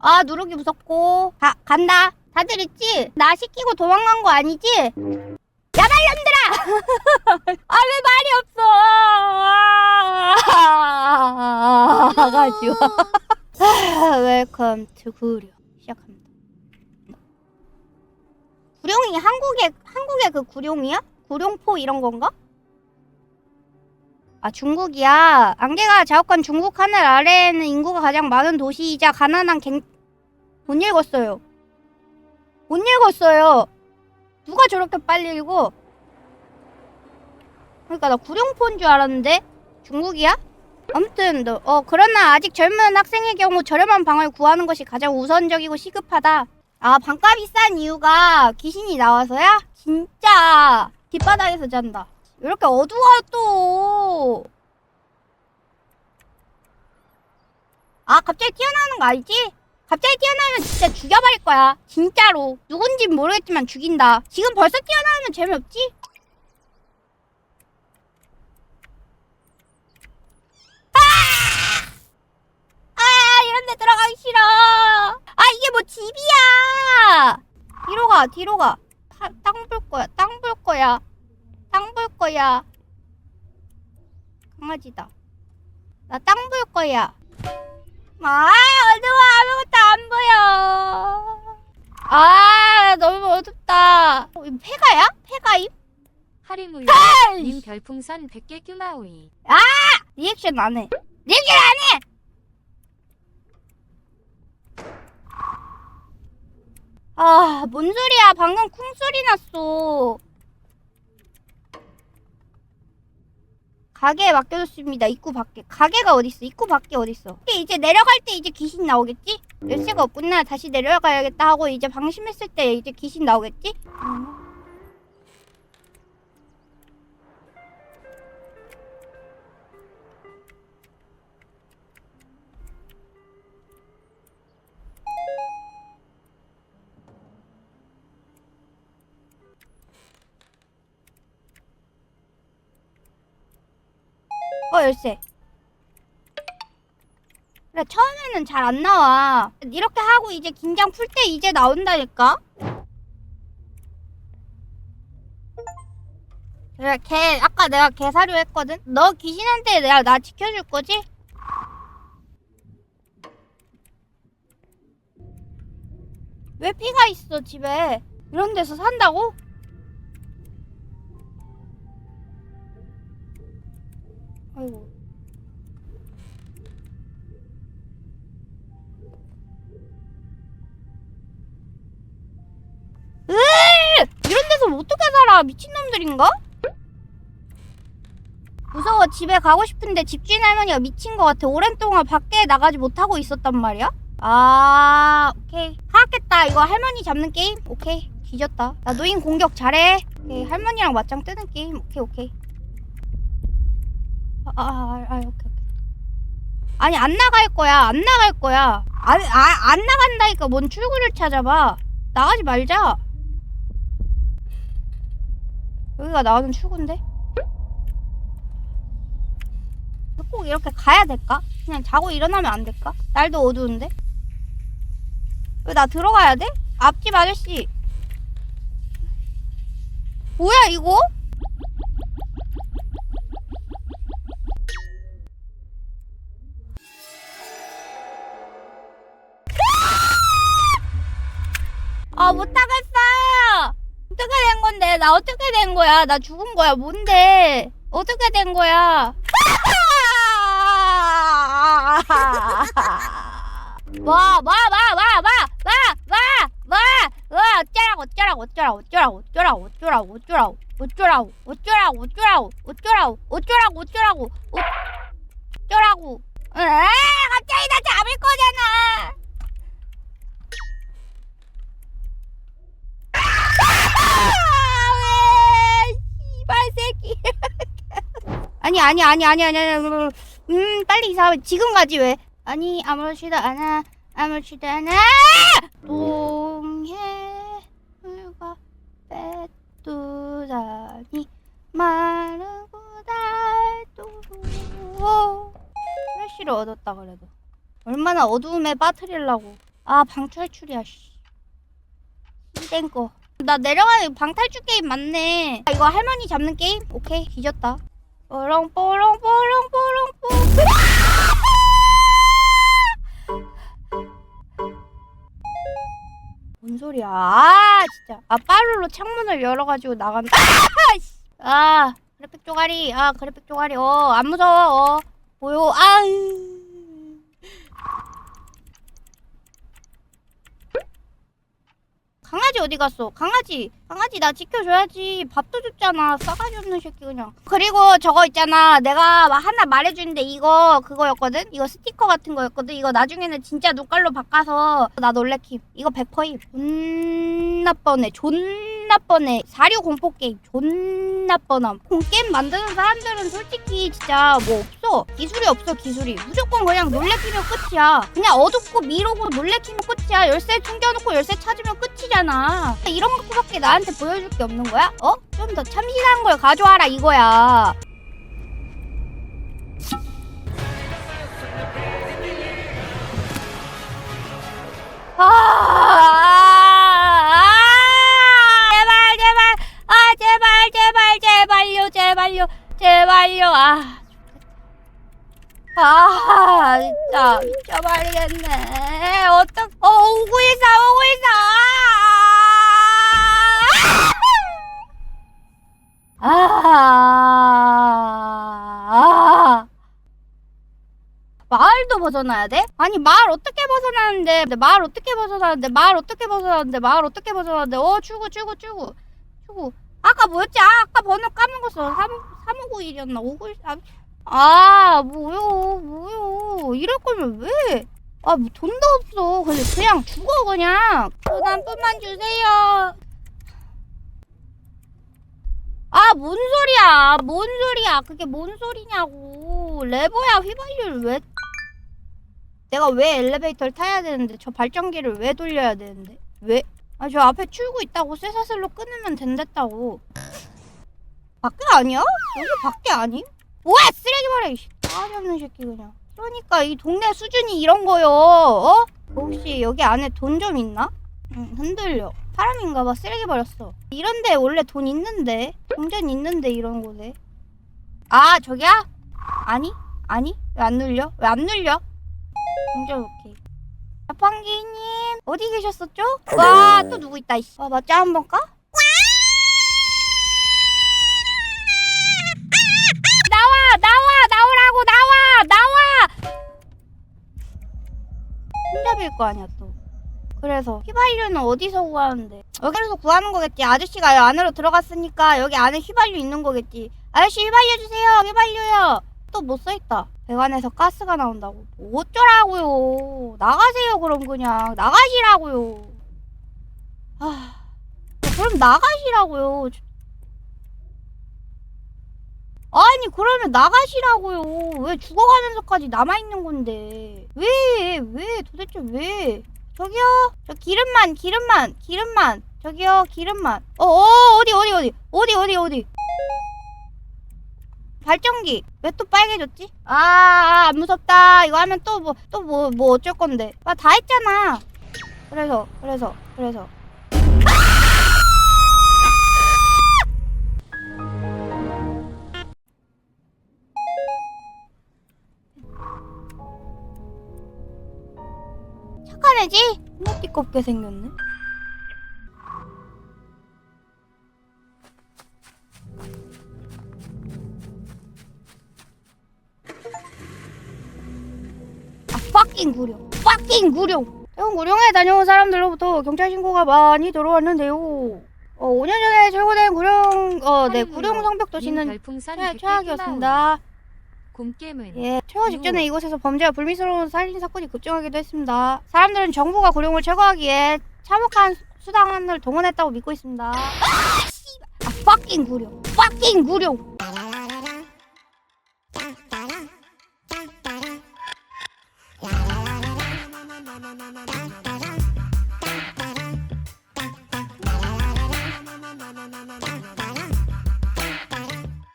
아 누르기 무섭고 가 간다 다들 있지? 나 시키고 도망간 거 아니지? 야말년들아! 아 왜 말이 없어? 아, 가지고 웰컴 투 구룡 시작합니다. 구룡이 한국의 한국의 그 구룡이야? 구룡포 이런 건가? 아 중국이야. 안개가 자욱한 중국 하늘 아래에는 인구가 가장 많은 도시이자 가난한 갱... 못 읽었어요. 못 읽었어요. 누가 저렇게 빨리 읽어? 그러니까 나 구룡포인 줄 알았는데 중국이야? 아무튼 너, 어 그러나 아직 젊은 학생의 경우 저렴한 방을 구하는 것이 가장 우선적이고 시급하다. 아 방값이 싼 이유가 귀신이 나와서야? 진짜 뒷바닥에서 잔다. 왜 이렇게 어두워 또? 아 갑자기 튀어나오는 거 알지? 갑자기 튀어나오면 진짜 죽여버릴 거야. 진짜로. 누군진 모르겠지만 죽인다. 지금 벌써 튀어나오면 재미없지? 아! 아, 이런 데 들어가기 싫어. 아, 이게 뭐 집이야. 뒤로 가, 뒤로 가. 땅 볼 거야, 땅 볼 거야. 땅 볼 거야. 강아지다. 나 땅 볼 거야. 아, 어두워. 보여. 아, 너무 어둡다. 어, 이거 폐가야? 폐가임? 하리무유 님 별풍선 100개 규마오이 리액션 안 해. 리액션 안 해! 아, 뭔 소리야. 방금 쿵 소리 났어. 가게에 맡겨뒀습니다. 입구 밖에. 가게가 어딨어? 입구 밖에 어딨어? 이제 내려갈 때 이제 귀신 나오겠지? 열쇠가 없구나. 다시 내려가야겠다 하고 이제 방심했을 때 이제 귀신 나오겠지? 음. 어 열쇠. 그래 처음에는 잘 안 나와. 이렇게 하고 이제 긴장 풀 때 이제 나온다니까? 그래 걔 아까 내가 개 사료 했거든? 너 귀신한테 내가 나 지켜줄 거지? 왜 피가 있어 집에? 이런 데서 산다고? 아이고. 으 이런 데서 어떻게 살아? 미친놈들인가? 무서워. 집에 가고 싶은데 집주인 할머니가 미친 것 같아. 오랜 동안 밖에 나가지 못하고 있었단 말이야? 아 오케이. 파악했다. 이거 할머니 잡는 게임? 오케이. 뒤졌다. 나 노인 공격 잘해. 오케이. 할머니랑 맞짱 뜨는 게임? 오케이 오케이 아, 아, 아, 아, 오케이, 오케이. 아니, 안 나갈 거야. 안 나갈 거야. 안, 아, 안 나간다니까. 뭔 출구를 찾아봐. 나가지 말자. 여기가 나오는 출구인데? 꼭 이렇게 가야 될까? 그냥 자고 일어나면 안 될까? 날도 어두운데? 왜 나 들어가야 돼? 앞집 아저씨. 뭐야, 이거? 아 못하겠어 어떻게 된 건데 나 어떻게 된 거야 나 죽은 거야 뭔데 어떻게 된 거야 와, 와, 와, 와, 와, 와, 와, 와, 와, 어쩌라고, 어쩌라고, 어쩌라고, 어쩌라고, 어쩌라고, 어쩌라고, 어쩌라고, 어쩌라고, 어쩌라고, 어쩌라고, 어쩌라고, 어쩌라고, 어쩌라고, 어쩌라고. 에, 갑자기 나 잡을 거잖아. 왜, 씨발 새끼. 아니, 아니, 아니, 아니, 아니, 아니, 음, 빨리 이사, 지금 가지 왜? 아니, 아무렇지도 않아, 아무렇지도 않아! 동해, 물과 빼두다니, 마르고 달도. 플래시를 얻었다, 그래도. 얼마나 어두움에 빠뜨리려고. 아 방탈출이야 씨. 땡거. 나 내려가는 방탈출 게임 맞네. 아, 이거 할머니 잡는 게임? 오케이 뒤졌다. 뽀롱 뽀롱 뽀롱 뽀롱 뽀. 뭔 소리야? 아 진짜. 아 빠르로 창문을 열어가지고 나간다. 아, 씨. 아 그래픽 쪼가리. 아 그래픽 쪼가리. 어안 무서워. 어 보여. 아. 강아지 어디 갔어? 강아지, 강아지 나 지켜줘야지. 밥도 줬잖아. 싸가지 없는 새끼 그냥. 그리고 저거 있잖아. 내가 하나 말해주는데 이거 그거였거든. 이거 스티커 같은 거였거든. 이거 나중에는 진짜 눈깔로 바꿔서 나 놀래킴. 이거 100%임. 존나 뻔해. 존나 뻔해. 사료 공포 게임. 존나 뻔함. 공 게임 만드는 사람들은 솔직히 진짜 뭐 없어. 기술이 없어 기술이. 무조건 그냥 놀래키면 끝이야. 그냥 어둡고 미로고 놀래키면 끝이야. 열쇠 숨겨놓고 열쇠 찾으면 끝이잖아. 이런 것밖에 나한테 보여줄 게 없는 거야? 어? 좀 더 참신한 걸 가져와라 이거야. 아, 아, 제발 제발 아 제발 제발 제발요 제발요 제발요 아 아, 진짜 미쳐버리겠네. 어떡, 어, 오고 있어, 오고 있어. 아, 아, 아. 마을도 벗어나야 돼? 아니, 마을 어떻게 벗어나는데? 마을 어떻게 벗어나는데? 마을 어떻게 벗어나는데? 마을 어떻게 벗어나는데? 어, 출구, 출구, 출구. 출구. 아까 뭐였지? 아, 아까 번호 까먹었어. 3, 3591이었나? 591, 아, 아, 뭐요, 뭐요. 이럴 거면 왜? 아, 뭐 돈도 없어. 근데 그냥 죽어, 그냥. 돈 한 푼만 주세요. 아, 뭔 소리야. 뭔 소리야. 그게 뭔 소리냐고. 레버야, 휘발유를 왜. 내가 왜 엘리베이터를 타야 되는데, 저 발전기를 왜 돌려야 되는데? 왜? 아, 저 앞에 출구 있다고 쇠사슬로 끊으면 된댔다고. 밖에 아니야? 여기 밖에 아니? 뭐야 쓰레기 버려 이씨 싸가지 없는 새끼 그냥 그러니까 이 동네 수준이 이런 거요 어? 혹시 여기 안에 돈 좀 있나? 응 흔들려 사람인가 봐 쓰레기 버렸어 이런데 원래 돈 있는데 동전 있는데 이런 곳에 아 저기야? 아니? 아니? 왜 안 눌려? 왜 안 눌려? 동전 오케이 자판기님 어디 계셨었죠? 와 또 누구 있다 이씨. 아 맞자 한번 까? 나와 나와 나오라고 나와 나와! 혼잡일 거 아니야 또. 그래서 휘발유는 어디서 구하는데? 여기서 구하는 거겠지. 아저씨가 안으로 들어갔으니까 여기 안에 휘발유 있는 거겠지. 아저씨 휘발유 주세요 휘발유요! 또뭐 써있다 배관에서 가스가 나온다고 뭐 어쩌라고요 나가세요 그럼 그냥 나가시라고요 아 그럼 나가시라고요 아니 그러면 나가시라고요. 왜 죽어가면서까지 남아있는 건데. 왜? 왜? 도대체 왜? 저기요. 저 기름만 기름만 기름만. 저기요 기름만. 어, 어 어디 어디 어디 어디 어디 어디. 발전기 왜 또 빨개졌지? 아, 아, 안 무섭다. 이거 하면 또 뭐 또 뭐 뭐 어쩔 건데. 아 다 했잖아. 그래서 그래서 그래서 착한 애지? 띠껍게 생겼네. 아, fucking 구룡. fucking 구룡. 태국 구룡에 다녀온 사람들로부터 경찰 신고가 많이 들어왔는데요. 어, 5년 전에 철거된 구룡, 어, 네, 구룡 성벽 도시는 최, 100개 꾸마오이. 최악이었습니다. 곰깨문 예, 최고 직전에 이곳에서 범죄와 불미스러운 살인 사건이 급증하기도 했습니다. 사람들은 정부가 구룡을 제거하기 위해 참혹한 수단을 동원했다고 믿고 있습니다. 아, 씨발. 아, fucking 구룡. fucking 구룡.